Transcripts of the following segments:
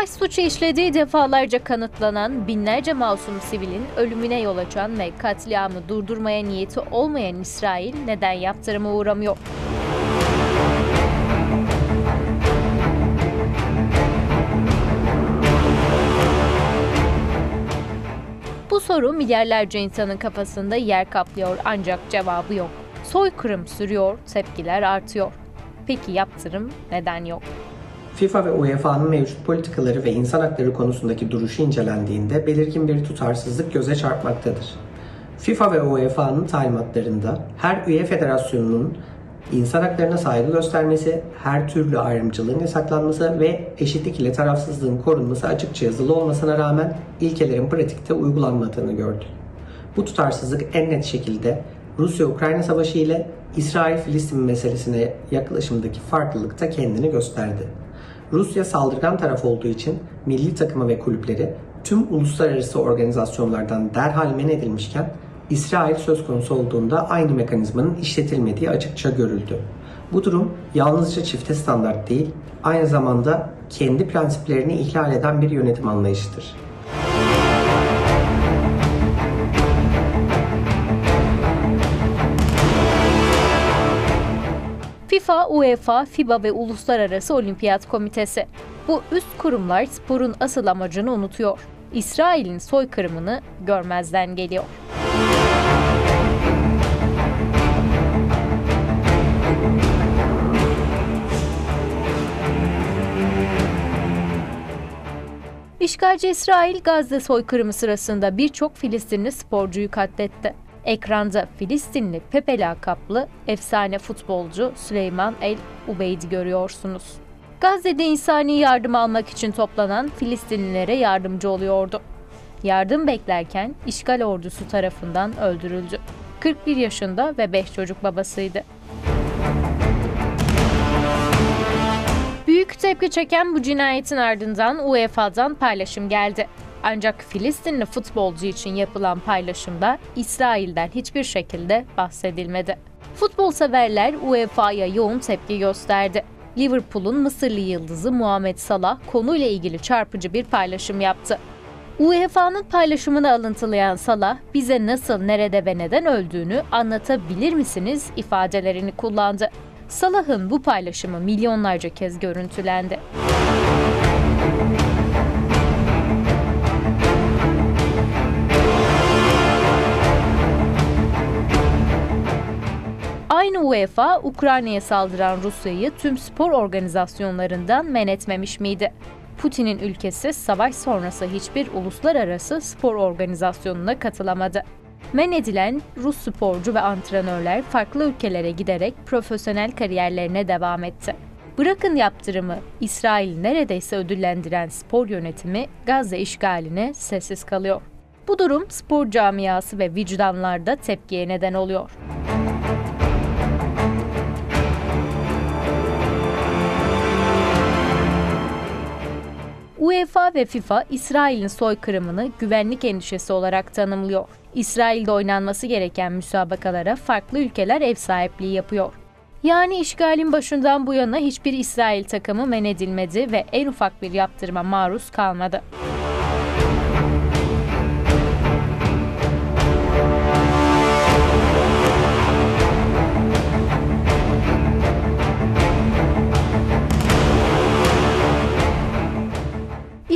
Savaş suçu işlediği defalarca kanıtlanan binlerce masum sivilin ölümüne yol açan ve katliamı durdurmaya niyeti olmayan İsrail neden yaptırıma uğramıyor? Bu soru milyarlarca insanın kafasında yer kaplıyor ancak cevabı yok. Soykırım sürüyor, tepkiler artıyor. Peki yaptırım neden yok? FIFA ve UEFA'nın mevcut politikaları ve insan hakları konusundaki duruşu incelendiğinde belirgin bir tutarsızlık göze çarpmaktadır. FIFA ve UEFA'nın talimatlarında her üye federasyonunun insan haklarına saygı göstermesi, her türlü ayrımcılığın yasaklanması ve eşitlik ile tarafsızlığın korunması açıkça yazılı olmasına rağmen ilkelerin pratikte uygulanmadığını gördü. Bu tutarsızlık en net şekilde Rusya-Ukrayna savaşı ile İsrail-Filistin meselesine yaklaşımdaki farklılıkta kendini gösterdi. Rusya saldırgan taraf olduğu için milli takımı ve kulüpleri tüm uluslararası organizasyonlardan derhal men edilmişken İsrail söz konusu olduğunda aynı mekanizmanın işletilmediği açıkça görüldü. Bu durum yalnızca çifte standart değil, aynı zamanda kendi prensiplerini ihlal eden bir yönetim anlayışıdır. FIFA, UEFA, FIBA ve Uluslararası Olimpiyat Komitesi. Bu üst kurumlar sporun asıl amacını unutuyor. İsrail'in soykırımını görmezden geliyor. İşgalci İsrail Gazze soykırımı sırasında birçok Filistinli sporcuyu katletti. Ekranda Filistinli Pepe lakaplı efsane futbolcu Süleyman El Ubeyd'i görüyorsunuz. Gazze'de insani yardım almak için toplanan Filistinlilere yardımcı oluyordu. Yardım beklerken işgal ordusu tarafından öldürüldü. 41 yaşında ve 5 çocuk babasıydı. Büyük tepki çeken bu cinayetin ardından UEFA'dan paylaşım geldi. Ancak Filistinli futbolcu için yapılan paylaşımda İsrail'den hiçbir şekilde bahsedilmedi. Futbol severler UEFA'ya yoğun tepki gösterdi. Liverpool'un Mısırlı yıldızı Muhammed Salah konuyla ilgili çarpıcı bir paylaşım yaptı. UEFA'nın paylaşımını alıntılayan Salah, bize nasıl, nerede ve neden öldüğünü anlatabilir misiniz ifadelerini kullandı. Salah'ın bu paylaşımı milyonlarca kez görüntülendi. Aynı UEFA, Ukrayna'ya saldıran Rusya'yı tüm spor organizasyonlarından men etmemiş miydi? Putin'in ülkesi savaş sonrası hiçbir uluslararası spor organizasyonuna katılamadı. Men edilen Rus sporcu ve antrenörler farklı ülkelere giderek profesyonel kariyerlerine devam etti. Bırakın yaptırımı, İsrail neredeyse ödüllendiren spor yönetimi Gazze işgaline sessiz kalıyor. Bu durum spor camiası ve vicdanlarda tepkiye neden oluyor. UEFA ve FIFA İsrail'in soykırımını güvenlik endişesi olarak tanımlıyor. İsrail'de oynanması gereken müsabakalara farklı ülkeler ev sahipliği yapıyor. Yani işgalin başından bu yana hiçbir İsrail takımı men edilmedi ve en ufak bir yaptırıma maruz kalmadı.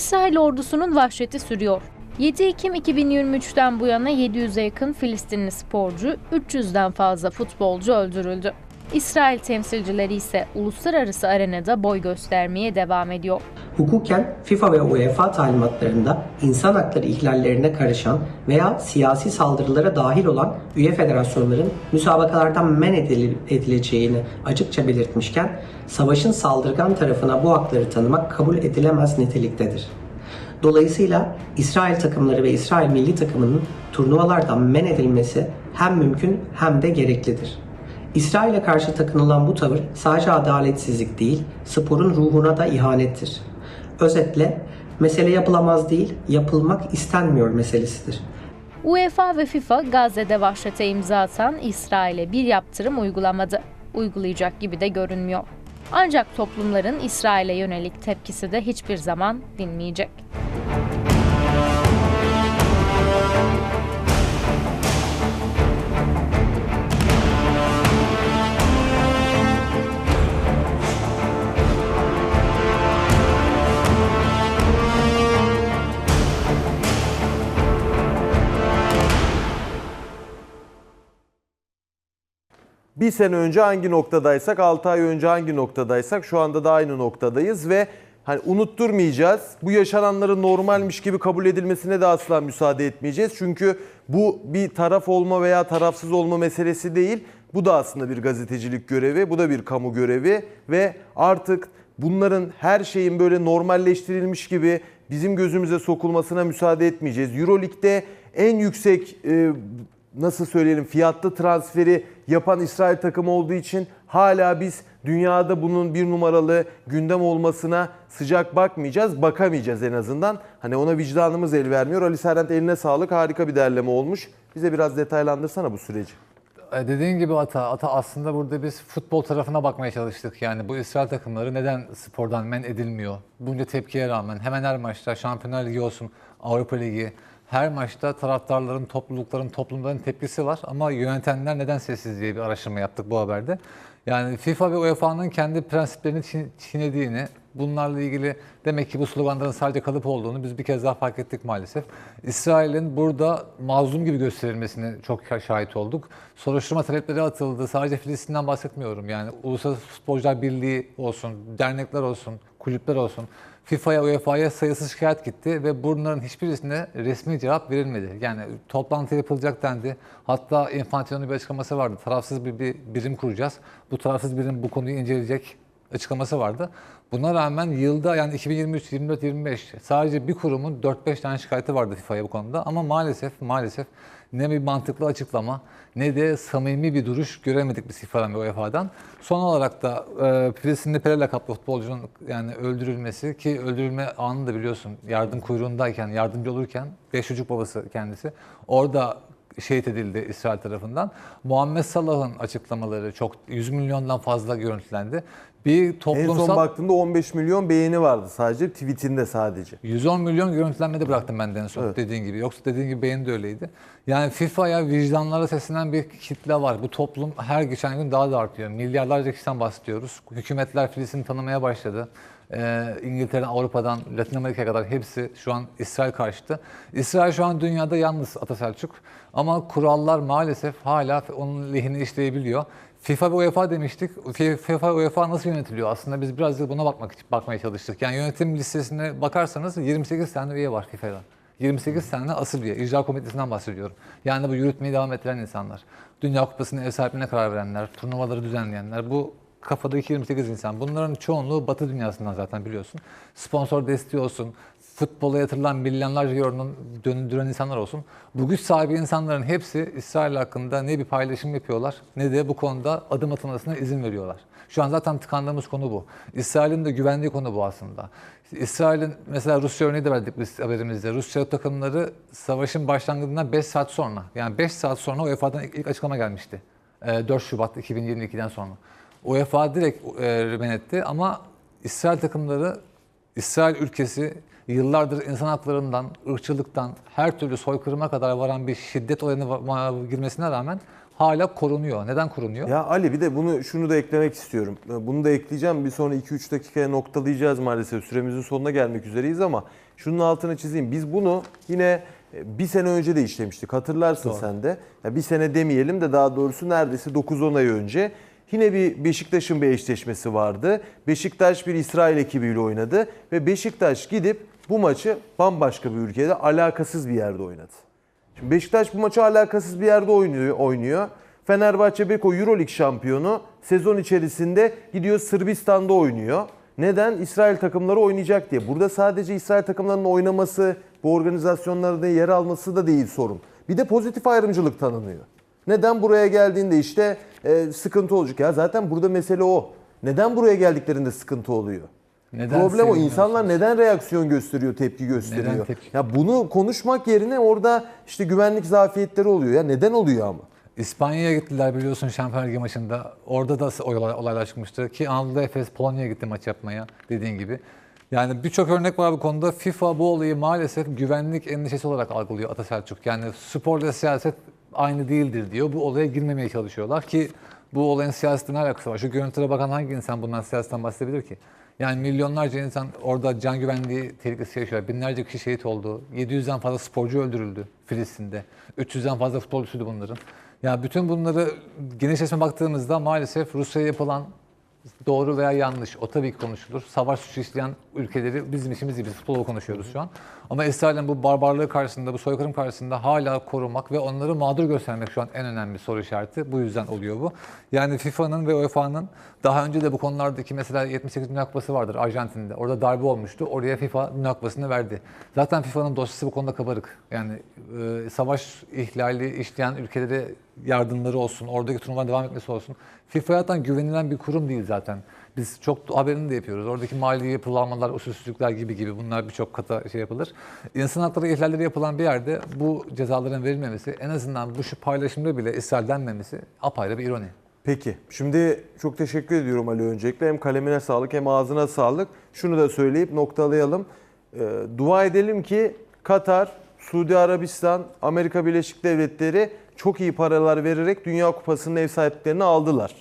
İsrail ordusunun vahşeti sürüyor. 7 Ekim 2023'ten bu yana 700'e yakın Filistinli sporcu, 300'den fazla futbolcu öldürüldü. İsrail temsilcileri ise uluslararası arenada boy göstermeye devam ediyor. Hukuken FIFA ve UEFA talimatlarında insan hakları ihlallerine karışan veya siyasi saldırılara dahil olan üye federasyonların müsabakalardan men edil- edileceğini açıkça belirtmişken savaşın saldırgan tarafına bu hakları tanımak kabul edilemez niteliktedir. Dolayısıyla İsrail takımları ve İsrail milli takımının turnuvalardan men edilmesi hem mümkün hem de gereklidir. İsrail'e karşı takınılan bu tavır sadece adaletsizlik değil, sporun ruhuna da ihanettir. Özetle, mesele yapılamaz değil, yapılmak istenmiyor meselesidir. UEFA ve FIFA Gazze'de vahşete imza atan İsrail'e bir yaptırım uygulamadı. Uygulayacak gibi de görünmüyor. Ancak toplumların İsrail'e yönelik tepkisi de hiçbir zaman dinmeyecek. Bir sene önce hangi noktadaysak, 6 ay önce hangi noktadaysak şu anda da aynı noktadayız ve hani unutturmayacağız. Bu yaşananların normalmiş gibi kabul edilmesine de asla müsaade etmeyeceğiz. Çünkü bu bir taraf olma veya tarafsız olma meselesi değil. Bu da aslında bir gazetecilik görevi, bu da bir kamu görevi ve artık bunların her şeyin böyle normalleştirilmiş gibi bizim gözümüze sokulmasına müsaade etmeyeceğiz. Euroleague'de en yüksek e, nasıl söyleyelim fiyatlı transferi yapan İsrail takımı olduğu için hala biz dünyada bunun bir numaralı gündem olmasına sıcak bakmayacağız, bakamayacağız en azından. Hani ona vicdanımız el vermiyor. Ali Serent eline sağlık harika bir derleme olmuş. Bize biraz detaylandırsana bu süreci. E, Dediğin gibi Ata, Ata aslında burada biz futbol tarafına bakmaya çalıştık. Yani bu İsrail takımları neden spordan men edilmiyor? Bunca tepkiye rağmen hemen her maçta Şampiyonlar Ligi olsun, Avrupa Ligi her maçta taraftarların, toplulukların, toplumların tepkisi var. Ama yönetenler neden sessiz diye bir araştırma yaptık bu haberde. Yani FIFA ve UEFA'nın kendi prensiplerini çiğ- çiğnediğini, bunlarla ilgili demek ki bu sloganların sadece kalıp olduğunu biz bir kez daha fark ettik maalesef. İsrail'in burada mazlum gibi gösterilmesine çok şahit olduk. Soruşturma talepleri atıldı. Sadece Filistin'den bahsetmiyorum. Yani Uluslararası Futbolcular Birliği olsun, dernekler olsun, kulüpler olsun. FIFA'ya, UEFA'ya sayısız şikayet gitti ve bunların hiçbirisine resmi cevap verilmedi. Yani toplantı yapılacak dendi. Hatta Infantino'nun bir açıklaması vardı. Tarafsız bir, bir birim kuracağız. Bu tarafsız birim bu konuyu inceleyecek açıklaması vardı. Buna rağmen yılda yani 2023, 24, 25 sadece bir kurumun 4-5 tane şikayeti vardı FIFA'ya bu konuda. Ama maalesef maalesef ne bir mantıklı açıklama ne de samimi bir duruş göremedik biz FIFA'dan ve UEFA'dan. Son olarak da e, Filistinli Pele lakaplı futbolcunun yani öldürülmesi ki öldürülme anını da biliyorsun yardım kuyruğundayken, yardımcı olurken 5 çocuk babası kendisi. Orada şehit edildi İsrail tarafından. Muhammed Salah'ın açıklamaları çok 100 milyondan fazla görüntülendi. Bir En toplumsal son baktığımda 15 milyon beğeni vardı sadece tweetinde sadece. 110 milyon görüntülenmede bıraktım ben de en son Evet. dediğin gibi. Yoksa dediğin gibi beğeni de öyleydi. Yani FIFA'ya vicdanlara seslenen bir kitle var. Bu toplum her geçen gün daha da artıyor. Milyarlarca kişiden bahsediyoruz. Hükümetler Filistin'i tanımaya başladı. Ee, İngiltere'den, Avrupa'dan, Latin Amerika'ya kadar hepsi şu an İsrail karşıtı. İsrail şu an dünyada yalnız Ataselçuk. Ama kurallar maalesef hala onun lehine işleyebiliyor. FIFA ve UEFA demiştik. FIFA ve UEFA nasıl yönetiliyor? Aslında biz biraz da buna bakmak bakmaya çalıştık. Yani yönetim listesine bakarsanız 28 tane üye var FIFA'da. 28 tane asıl üye. İcra komitesinden bahsediyorum. Yani bu yürütmeyi devam ettiren insanlar. Dünya Kupası'nın ev sahipliğine karar verenler, turnuvaları düzenleyenler. Bu kafadaki 28 insan. Bunların çoğunluğu Batı dünyasından zaten biliyorsun. Sponsor desteği olsun, futbola yatırılan milyonlarca euronun döndüren insanlar olsun. Bu güç sahibi insanların hepsi İsrail hakkında ne bir paylaşım yapıyorlar ne de bu konuda adım atılmasına izin veriyorlar. Şu an zaten tıkandığımız konu bu. İsrail'in de güvendiği konu bu aslında. İsrail'in mesela Rusya örneği de verdik biz haberimizde. Rusya takımları savaşın başlangıcından 5 saat sonra yani 5 saat sonra UEFA'dan ilk, açıklama gelmişti. Ee, 4 Şubat 2022'den sonra. UEFA direkt e, men etti ama İsrail takımları İsrail ülkesi yıllardır insan haklarından, ırkçılıktan, her türlü soykırıma kadar varan bir şiddet olayına girmesine rağmen hala korunuyor. Neden korunuyor? Ya Ali bir de bunu şunu da eklemek istiyorum. Bunu da ekleyeceğim. Bir sonra 2-3 dakikaya noktalayacağız maalesef. Süremizin sonuna gelmek üzereyiz ama şunun altını çizeyim. Biz bunu yine e, bir sene önce de işlemiştik. Hatırlarsın sen de. Ya bir sene demeyelim de daha doğrusu neredeyse 9-10 ay önce. Yine bir Beşiktaş'ın bir eşleşmesi vardı. Beşiktaş bir İsrail ekibiyle oynadı ve Beşiktaş gidip bu maçı bambaşka bir ülkede alakasız bir yerde oynadı. Şimdi Beşiktaş bu maçı alakasız bir yerde oynuyor. oynuyor. Fenerbahçe Beko Euroleague şampiyonu sezon içerisinde gidiyor Sırbistan'da oynuyor. Neden? İsrail takımları oynayacak diye. Burada sadece İsrail takımlarının oynaması, bu organizasyonlarda yer alması da değil sorun. Bir de pozitif ayrımcılık tanınıyor. Neden buraya geldiğinde işte e, sıkıntı olacak? Ya zaten burada mesele o. Neden buraya geldiklerinde sıkıntı oluyor? Neden Problem o. İnsanlar neden reaksiyon gösteriyor, tepki gösteriyor? Neden tepki? Ya bunu konuşmak yerine orada işte güvenlik zafiyetleri oluyor. Ya neden oluyor ama? İspanya'ya gittiler biliyorsun Şampiyonlar Ligi maçında. Orada da olay- olaylar çıkmıştı ki Anadolu Efes Polonya'ya gitti maç yapmaya dediğin gibi. Yani birçok örnek var bu konuda. FIFA bu olayı maalesef güvenlik endişesi olarak algılıyor Ata Selçuk. Yani sporla siyaset aynı değildir diyor. Bu olaya girmemeye çalışıyorlar ki bu olayın siyasetle ne alakası var? Şu görüntülere bakan hangi insan bundan siyasetten bahsedebilir ki? Yani milyonlarca insan orada can güvenliği tehlikesi yaşıyor. Binlerce kişi şehit oldu. 700'den fazla sporcu öldürüldü Filistin'de. 300'den fazla futbolcusuydu bunların. Ya bütün bunları geniş resme baktığımızda maalesef Rusya'ya yapılan doğru veya yanlış o tabii ki konuşulur. Savaş suçu işleyen ülkeleri bizim işimiz değil. Biz futbolu konuşuyoruz şu an. Ama İsrail'in bu barbarlığı karşısında, bu soykırım karşısında hala korumak ve onları mağdur göstermek şu an en önemli soru işareti. Bu yüzden oluyor bu. Yani FIFA'nın ve UEFA'nın daha önce de bu konulardaki mesela 78 Dünya Kupası vardır Arjantin'de. Orada darbe olmuştu. Oraya FIFA Dünya Kupası'nı verdi. Zaten FIFA'nın dosyası bu konuda kabarık. Yani e, savaş ihlali işleyen ülkelere yardımları olsun, oradaki turnuvaların devam etmesi olsun. FIFA'ya zaten güvenilen bir kurum değil zaten. Biz çok haberini de yapıyoruz. Oradaki mali yapılanmalar, usulsüzlükler gibi gibi bunlar birçok kata şey yapılır. İnsan hakları ihlalleri yapılan bir yerde bu cezaların verilmemesi, en azından bu şu paylaşımda bile İsrail denmemesi apayrı bir ironi. Peki. Şimdi çok teşekkür ediyorum Ali öncelikle. Hem kalemine sağlık hem ağzına sağlık. Şunu da söyleyip noktalayalım. Ee, dua edelim ki Katar, Suudi Arabistan, Amerika Birleşik Devletleri çok iyi paralar vererek Dünya Kupası'nın ev sahiplerini aldılar.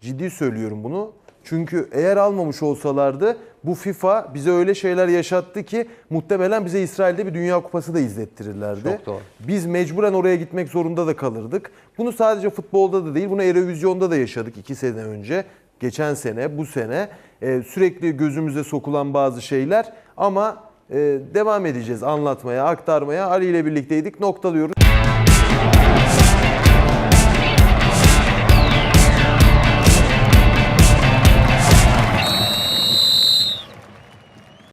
Ciddi söylüyorum bunu. Çünkü eğer almamış olsalardı bu FIFA bize öyle şeyler yaşattı ki muhtemelen bize İsrail'de bir Dünya Kupası da izlettirirlerdi. Çok doğru. Biz mecburen oraya gitmek zorunda da kalırdık. Bunu sadece futbolda da değil, bunu Eurovizyon'da da yaşadık iki sene önce. Geçen sene, bu sene Ee, sürekli gözümüze sokulan bazı şeyler ama e, devam edeceğiz anlatmaya, aktarmaya. Ali ile birlikteydik, noktalıyoruz.